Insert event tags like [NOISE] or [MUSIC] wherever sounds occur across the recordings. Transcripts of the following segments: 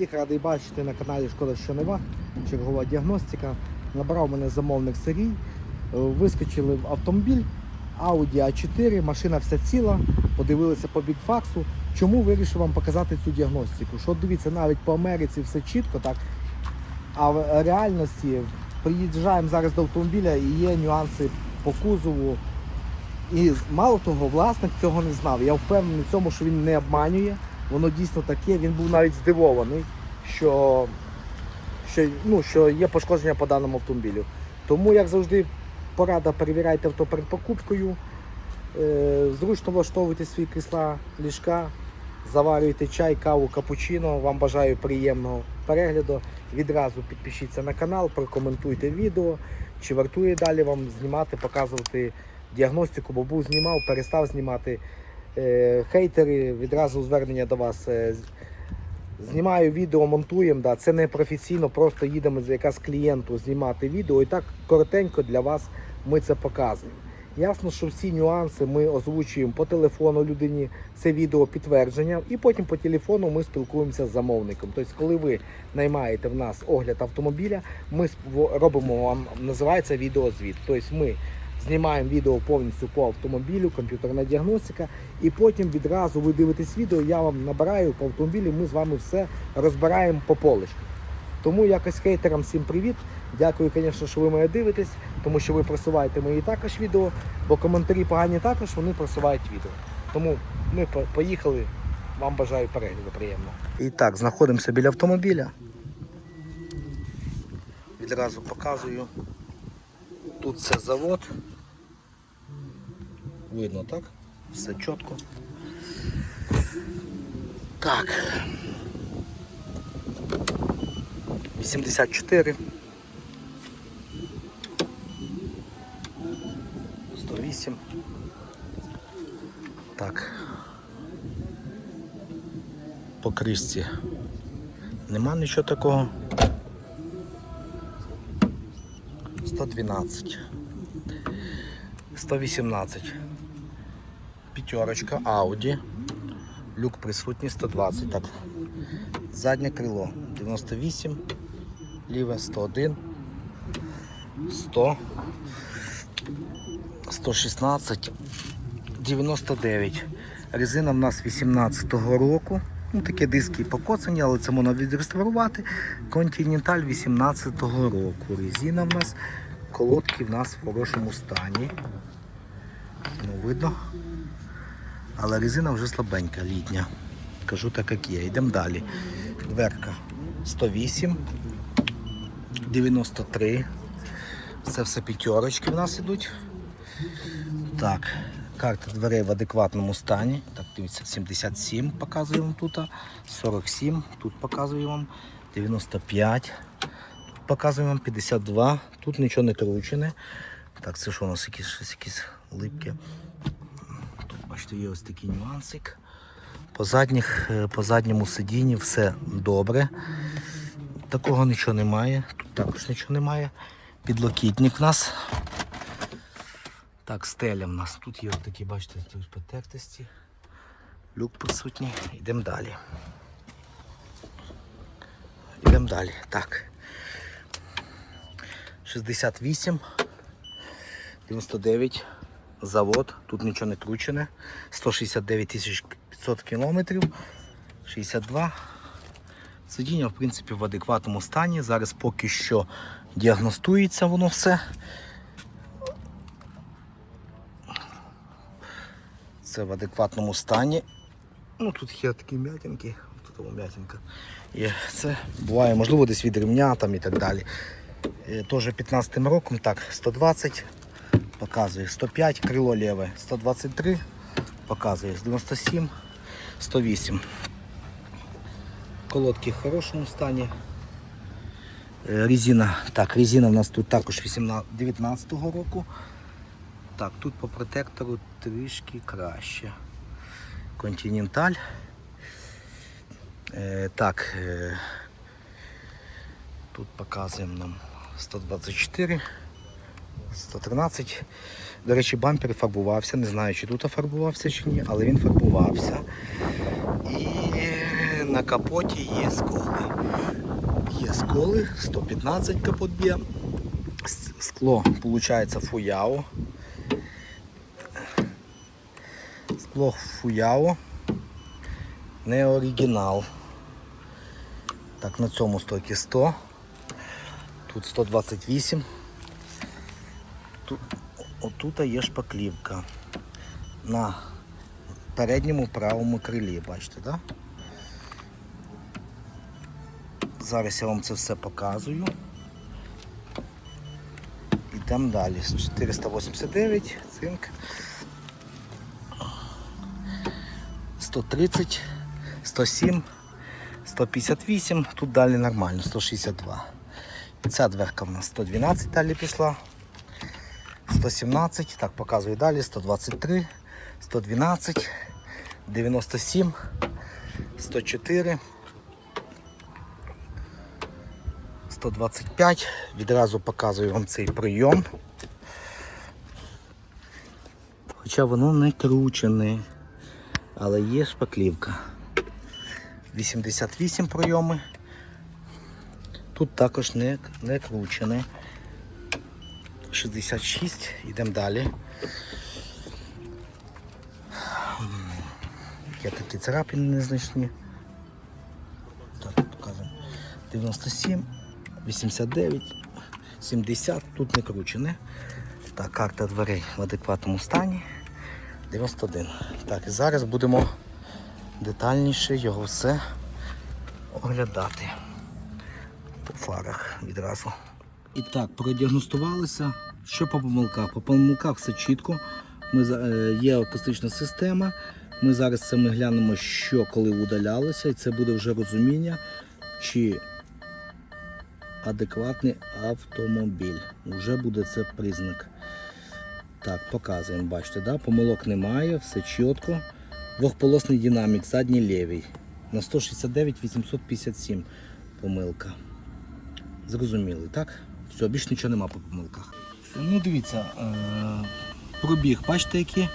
Всіх радий бачити на каналі Шкода що не вах. Чергова діагностика. Набрав мене замовник Сергій. Е, Вискочили в автомобіль Audi A4, машина вся ціла. Подивилися по бікфаксу. Чому вирішив вам показати цю діагностику? Що дивіться, навіть по Америці все чітко, так. А в реальності приїжджаємо зараз до автомобіля і є нюанси по кузову. І мало того, власник цього не знав. Я впевнений в цьому, що він не обманює. Воно дійсно таке. Він був навіть здивований, що, що, ну, що є пошкодження по даному автомобілю. Тому, як завжди, порада перевіряйте авто перед покупкою. Е, зручно влаштовуйте свої крісла, ліжка, заварюйте чай, каву, капучино. Вам бажаю приємного перегляду. Відразу підпишіться на канал, прокоментуйте відео, чи вартує далі вам знімати, показувати діагностику, бо був знімав, перестав знімати. Е, хейтери, відразу звернення до вас. Е, Знімаю відео, монтуємо. Да. Це не професійно, просто їдемо за якраз клієнту знімати відео. І так коротенько для вас ми це показуємо. Ясно, що всі нюанси ми озвучуємо по телефону людині, це відео підтвердження, і потім по телефону ми спілкуємося з замовником. Тобто, коли ви наймаєте в нас огляд автомобіля, ми робимо вам, називається відеозвіт. Тобто ми знімаємо відео повністю по автомобілю, комп'ютерна діагностика, і потім відразу ви дивитесь відео, я вам набираю по автомобілю, ми з вами все розбираємо по полочках. Тому якось хейтерам всім привіт. Дякую, звісно, що ви мене дивитесь, тому що ви просуваєте мої також відео, бо коментарі погані також, вони просувають відео. Тому ми поїхали. Вам бажаю перегляду приємного. І так, знаходимося біля автомобіля. Відразу показую. Тут це завод. Видно, так? Все чітко. Так. 84. 108. Так. По кришці нема нічого такого. 112. 118. П'ятерочка Audi. Люк присутній 120. Так. Заднє крило 98. Ліве 101. 100. 116. 99. Резина в нас 18-го року. Ну, такі диски покоцані, але це можна відреставрувати. Континенталь 18-го року. Резина в нас, колодки в нас в хорошому стані. Ну, видно. Але резина вже слабенька, літня. Кажу так, як є. Йдемо далі. Дверка 108, 93. Це все п'ятерочки в нас ідуть. Так, карта дверей в адекватному стані. Так, дивіться, 77 показую вам тут. 47, тут показую вам. 95. Вам 52. Тут нічого не кручене. Так, це що у нас якісь, щось якісь липки. Тут, бачите, є ось такий нюансик. По, задніх, е, по задньому сидінні все добре. Такого нічого немає. Тут також нічого немає. Підлокітник в нас. Так, стеля в нас. Тут є такі, бачите, тут потертості. Люк присутній. Йдемо далі. Йдемо далі. Так. 68, 99, завод, тут нічого не кручене. 169 тисяч 500 кілометрів. 62. Сидіння, в принципі, в адекватному стані. Зараз поки що діагностується воно все. Це в адекватному стані. Ну, тут є такі м'ятинки, тут м'ятинка. Це буває, можливо, десь від ремня там і так далі. Е, Теж 15 роком, так, 120 показує, 105, крило ліве, 123 показує, 97, 108. Колодки в хорошому стані. Е, Резина, так, резина в нас тут також 18, 19 року. Так, тут по протектору трішки краще. Континенталь. Е, так, е, тут показуємо нам 124, 113. До речі, бампер фарбувався. Не знаю, чи тут фарбувався чи ні, але він фарбувався. І на капоті є сколи. Є сколи, 115 капот б'є. Скло, виходить, фуяо. Скло фуяо. Не оригінал. Так, на цьому стойки 100. Тут 128. Тут, отут є шпаклівка. На передньому правому крилі, бачите? Да? Зараз я вам це все показую. Йдемо далі. 489, цинк. 130, 107, 158, тут далі нормально, 162. Ця дверка в нас 112 далі пішла. 117, так, показую далі, 123, 112, 97, 104, 125. Відразу показую вам цей прийом. Хоча воно не кручене, але є шпаклівка. 88 прийоми. Тут також не, не кручене. 66, йдемо далі. Є такі царапини незначні. Так, показуємо. 97, 89, 70, тут не кручене. Так, карта дверей в адекватному стані. 91. Так, зараз будемо детальніше його все оглядати фарах відразу. І так, продіагностувалися. Що по помилках? По помилках все чітко. Ми, е, є акустична система. Ми зараз це ми глянемо, що коли удалялося, і це буде вже розуміння, чи адекватний автомобіль. Вже буде це признак. Так, показуємо, бачите, да? помилок немає, все чітко. Двохполосний динамік, задній лівий. На 169 857 помилка. Зрозуміли, так? Все, більше нічого нема по помилках. Ну, дивіться, е- пробіг, бачите, які?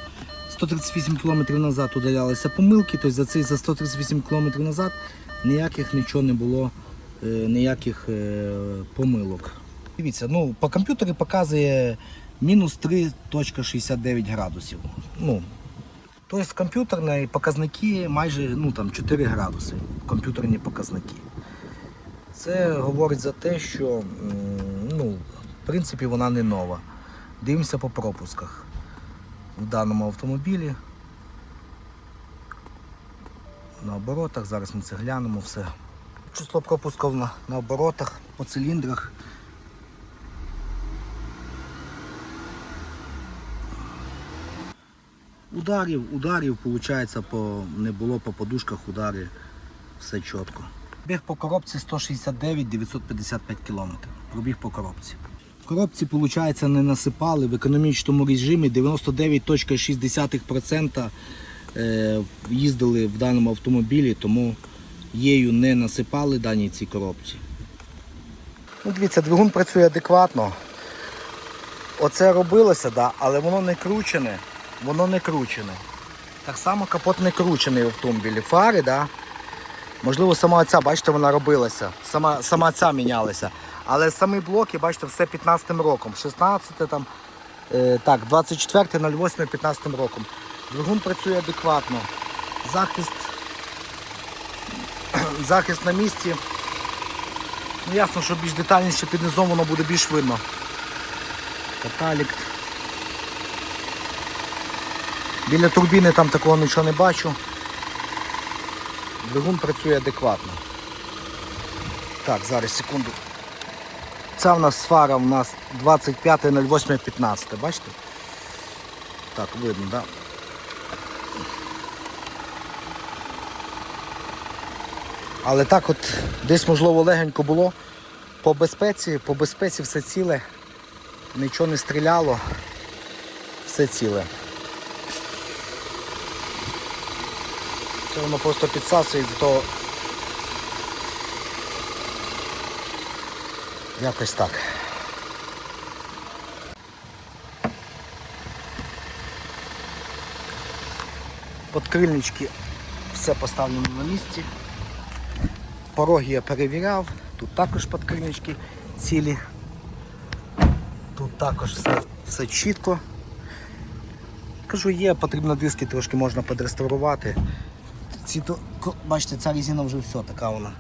138 км назад удалялися помилки, тобто за цей за 138 км назад ніяких нічого не було, е, ніяких е, помилок. Дивіться, ну, по комп'ютері показує мінус 3.69 градусів. Ну, тобто комп'ютерні показники майже ну, там, 4 градуси. Комп'ютерні показники. Це говорить за те, що ну, в принципі вона не нова. Дивимося по пропусках в даному автомобілі. На оборотах, зараз ми це глянемо все. Число пропусків на, на оборотах, по циліндрах. Ударів, ударів, виходить, по, не було по подушках удари, все чітко. Біг по коробці 169 955 км. Пробіг по коробці. В коробці, виходить, не насипали в економічному режимі 99.6% е, їздили в даному автомобілі, тому її не насипали даній цій коробці. Ну, дивіться, двигун працює адекватно. Оце робилося, да, але воно не кручене. Воно не кручене. Так само капот не кручений в автомобілі. Фари, да, Можливо, сама ця, бачите, вона робилася. Сама, сама ця мінялася. Але самі блоки, бачите, все 15-м роком. 16 там, е, так, 24.08 15 роком. Двигун працює адекватно. Захист, [CLEARS THROAT] захист на місці. Ну, ясно, що більш детальніше під низом воно буде більш видно. Каталік. Біля турбіни там такого нічого не бачу. Двигун працює адекватно. Так, зараз секунду. Це в нас фара у нас 25.08.15, бачите? Так, видно, так? Да? Але так от десь можливо легенько було. По безпеці, по безпеці все ціле, нічого не стріляло, все ціле. Це воно просто підсасує до того. Якось так. Подкрильнички все поставлено на місці. Пороги я перевіряв, тут також подкринички цілі. Тут також все, все чітко. Кажу, є, потрібно диски трошки можна підреставрувати. Ці бачите, ця резина вже все, така вона.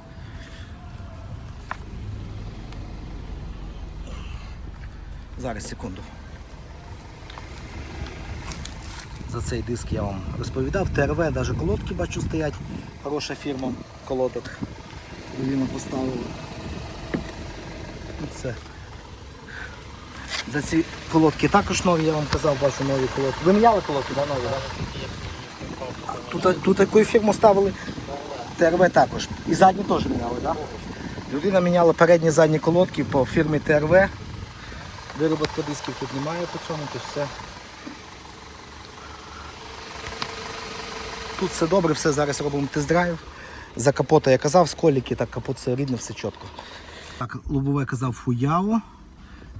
Зараз, секунду. За цей диск я вам розповідав. ТРВ, навіть колодки бачу стоять. Хороша фірма колодок. Ліна поставила. І Це. За ці колодки також нові, я вам казав, бачу нові колодки. Ви міняли колодки, да, нові, так? Тут, тут таку фірму ставили. ТРВ також. І задні теж міняли, так? Людина міняла передні задні колодки по фірмі ТРВ. Вироботка дисків тут немає по цьому, то все. Тут все добре, все зараз робимо тест-драйв. За капота я казав, сколіки, так капот все рідно, все чітко. Так, лобове казав фуяво.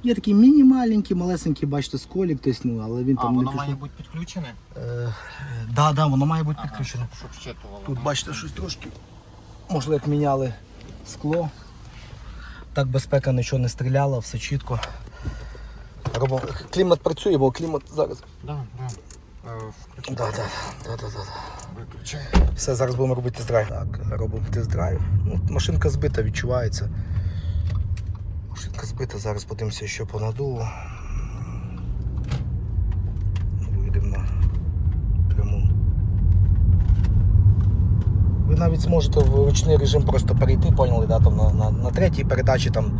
Є такий міні-маленький, малесенький, бачите, сколік, тобто, ну, але він А, там воно не має бути підключене? Е, да, да, воно має бути Ага, підключено. Щоб щитувало. Тут бачите, щось трошки, можливо, як міняли скло. Так безпека нічого не стріляла, все чітко. Робимо. Клімат працює, бо клімат зараз. Да, да. Е, Включи. Да, да, да, да, да. Виключи. Все, зараз будемо робити тест-драйв. Так, робимо тест-драйв. Ну, машинка збита, відчувається. Машинка збита, зараз подивимося, що по надуву. Вийдемо на пряму. Ви навіть зможете в ручний режим просто перейти, поняли, да, там на, на, на третій передачі там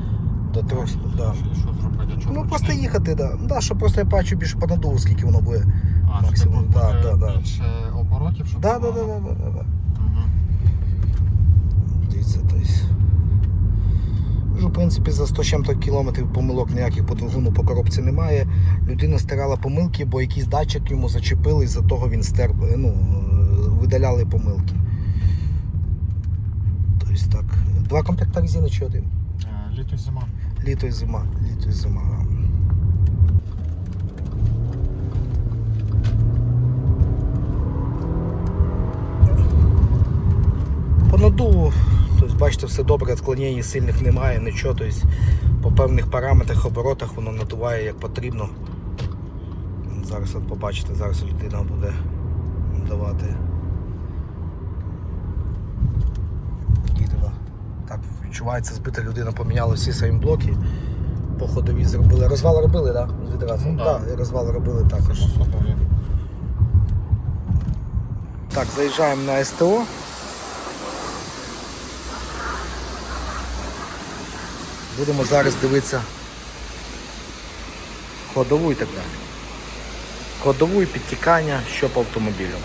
до трьох. Да. Що, зробити? Чого Ну просто ручний? їхати, да. Да, щоб просто я бачу більше по надуву, скільки воно буде. А, максимум, щоб да, да, да. більше оборотів, щоб Да, да, да, да, да, да. Мгм. Дивіться, тобто. Вже, в принципі, за 100 чим-то кілометрів помилок ніяких по двигуну по коробці немає. Людина стирала помилки, бо якийсь датчик йому зачепили, і за того він стер, ну, видаляли помилки. Тобто так. Два комплекта резини чи один? Е, Літо зима. Літо і зима. Літо і зима. По надуву, бачите, все добре, відклонень сильних немає, нічого. Тобто, по певних параметрах, оборотах воно надуває як потрібно. Зараз от побачите, зараз людина буде давати. Так, відчувається, збита людина поміняла всі свої блоки. По ходовій зробили. Розвал робили, так? Да? Відразу. Ну, да. да, розвал робили також. Так, заїжджаємо на СТО. Будемо зараз дивитися ходову і так далі. Ходову і підтікання, що по автомобілю.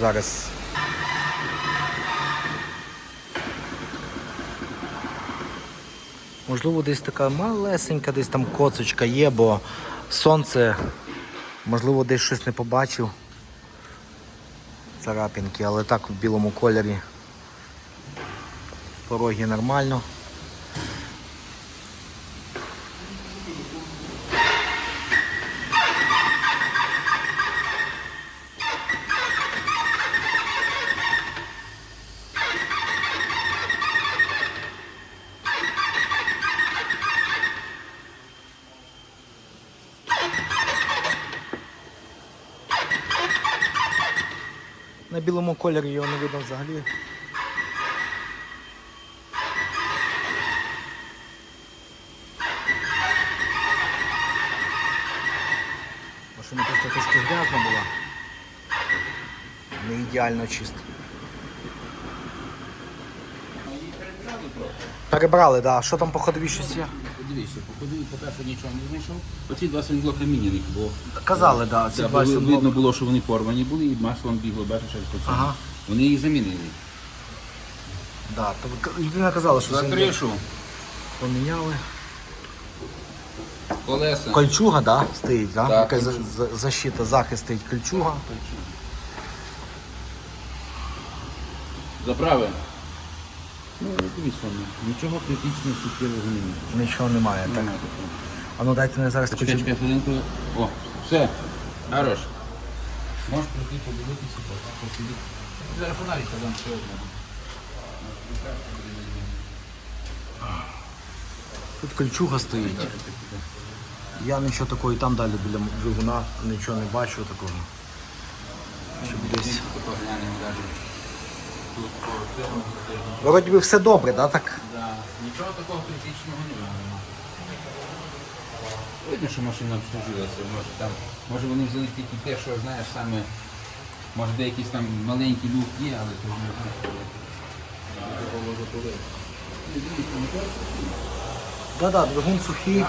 Зараз. Можливо, десь така малесенька, десь там коцочка є, бо сонце, можливо, десь щось не побачив царапинки, але так в білому кольорі пороги нормально. Білому кольорі його не видно взагалі. Машина просто трошки грязна була. Не ідеально чисто. Перебрали, так. Да. Що там по ходовій щось є? Подивися, походив, по-перше, нічого не знайшов. Оці два синглоки міняних, бо Казали, так. Да, да, бо ви- видно було, що вони порвані були і маслом бігло, бачиш, як по цьому. Ага. Вони їх замінили. Да, то ви- людина казала, що За кришу, поміняли. колеса. Кольчуга, да, стоїть, да? Так, Якась за- защита, захист стоїть кольчуга. Заправи. Ну, дивіться, воно. нічого критичного суттєвого немає. Нічого немає, так. Немає такого. А ну дайте мені зараз Чекай, чекай, хвилинку. О, все. Хорош. Можеш прийти подивитися, посидіти. Зараз фонарик дам ще одного. Тут кольчуга стоїть. Я нічого такого і там далі біля двигуна нічого не бачу такого. Щоб десь. Вроді би все добре, да, так? Да. Нічого такого критичного немає. Видно, що машина обслужилася, може там, може вони взяли тільки те, що знаєш саме, може де якийсь там маленький люк є, але то не знаю. Да, да, двигун сухий.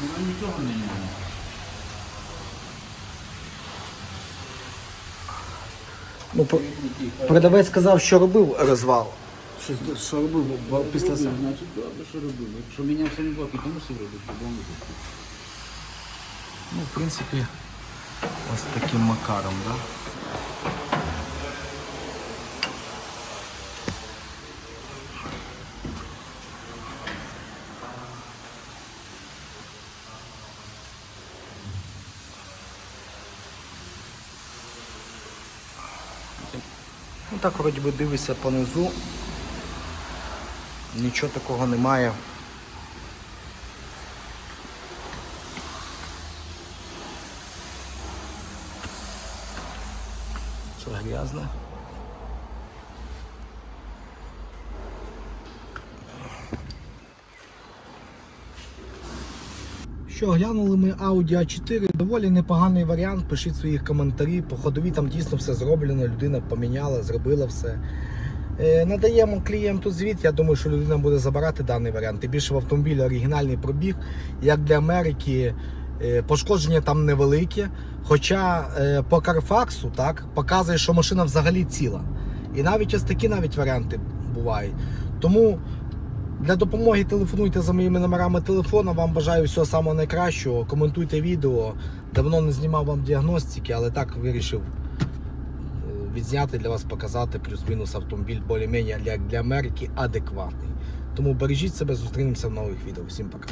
Ну нічого не немає. Ну, по- продавець сказав, що робив розвал. Що, що робив бо після Робив, цього. значить добре, що робив. Якщо міняв самі блоки, то мусив робити, по-моєму. Ну, в принципі, ось таким макаром, да? Так вроді би дивишся понизу. Нічого такого немає. Це грязно. Що, глянули ми Audi A4, доволі непоганий варіант. Пишіть свої коментарі. По ходові там дійсно все зроблено, людина поміняла, зробила все. Е, надаємо клієнту звіт. Я думаю, що людина буде забирати даний варіант. Тим більше в автомобілі оригінальний пробіг, як для Америки. е, Пошкодження там невеликі. Хоча е, по Карфаксу так, показує, що машина взагалі ціла. І навіть ось такі навіть варіанти бувають. Тому для допомоги телефонуйте за моїми номерами телефона. Вам бажаю всього самого найкращого. Коментуйте відео. Давно не знімав вам діагностики, але так вирішив е, відзняти для вас, показати плюс-мінус автомобіль більш-менш як для Америки адекватний. Тому бережіть себе, зустрінемося в нових відео. Всім пока.